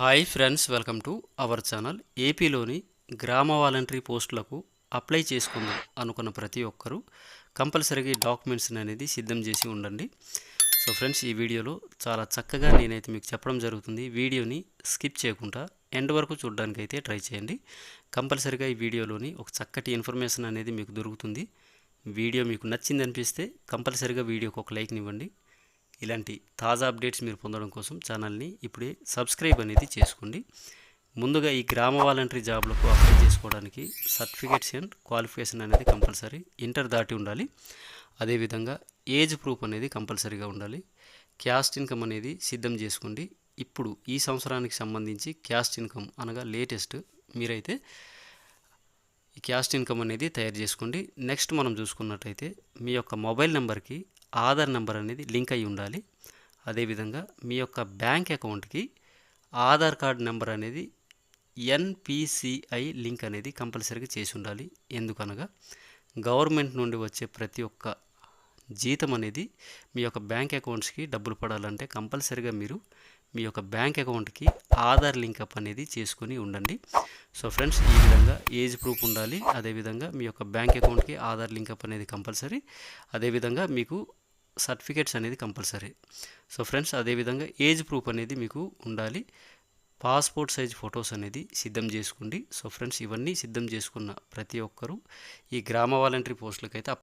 Hi friends welcome to our channel. ఏపీలోని గ్రామ voluntary పోస్టులకు అప్లై చేసుకుందాం అనుకున్న ప్రతి ఒక్కరూ కంపల్సరీగా డాక్యుమెంట్స్ని డాక్యుమెంట్స్ అనేది సిద్ధం చేసి ఉండండి. సో ఫ్రెండ్స్ ఈ వీడియోలో చాలా చక్కగా నేనైతే మీకు చెప్పడం జరుగుతుంది. వీడియోని స్కిప్ చేయకుండా ఎండ్ వరకు చూడడానికి అయితే ట్రై చేయండి. కంపల్సరీగా ఈ వీడియోలోని ఒక చక్కటి ఇన్ఫర్మేషన్ అనేది మీకు దొరుకుతుంది. వీడియో మీకు నచ్చింది అనిపిస్తే కంపల్సరీగా వీడియోకి ఒక లైక్ని ఇవ్వండి. ఇలాంటి తాజా అప్డేట్స్ మీరు పొందడం కోసం ఛానల్ని ఇప్పుడే సబ్స్క్రైబ్ అనేది చేసుకోండి. ముందుగా ఈ గ్రామ వాలంటరీ జాబ్లకు అప్లై చేసుకోవడానికి సర్టిఫికేట్స్ అండ్ క్వాలిఫికేషన్ అనేది కంపల్సరీ ఇంటర్ దాటి ఉండాలి. అదేవిధంగా ఏజ్ ప్రూఫ్ అనేది కంపల్సరీగా ఉండాలి. క్యాస్ట్ ఇన్కమ్ అనేది సిద్ధం చేసుకోండి. ఇప్పుడు ఈ సంవత్సరానికి సంబంధించి క్యాస్ట్ ఇన్కమ్ అనగా లేటెస్ట్ మీరైతే ఈ క్యాస్ట్ ఇన్కమ్ అనేది తయారు చేసుకోండి. నెక్స్ట్ మనం చూసుకున్నట్టయితే మీ యొక్క మొబైల్ నెంబర్కి ఆధార్ నెంబర్ అనేది లింక్ అయి ఉండాలి. అదేవిధంగా మీ యొక్క బ్యాంక్ అకౌంట్కి ఆధార్ కార్డ్ నెంబర్ అనేది ఎన్పిసిఐ లింక్ అనేది కంపల్సరీగా చేసి ఉండాలి. ఎందుకనగా గవర్నమెంట్ నుండి వచ్చే ప్రతి ఒక్క జీతం అనేది మీ యొక్క బ్యాంక్ అకౌంట్స్కి డబ్బులు పడాలంటే కంపల్సరీగా మీరు మీ యొక్క బ్యాంక్ అకౌంట్కి ఆధార్ లింకప్ అనేది చేసుకొని ఉండండి. సో ఫ్రెండ్స్ ఈ విధంగా ఏజ్ ప్రూఫ్ ఉండాలి. అదేవిధంగా మీ యొక్క బ్యాంక్ అకౌంట్కి ఆధార్ లింక్ అప్ అనేది కంపల్సరీ. అదేవిధంగా మీకు సర్టిఫికేట్స్ అనేది కంపల్సరీ. సో ఫ్రెండ్స్ అదేవిధంగా ఏజ్ ప్రూఫ్ అనేది మీకు ఉండాలి. పాస్పోర్ట్ సైజ్ ఫొటోస్ అనేది సిద్ధం చేసుకోండి. సో ఫ్రెండ్స్ ఇవన్నీ సిద్ధం చేసుకున్న ప్రతి ఒక్కరూ ఈ గ్రామ వాలంటరీ పోస్టులకైతే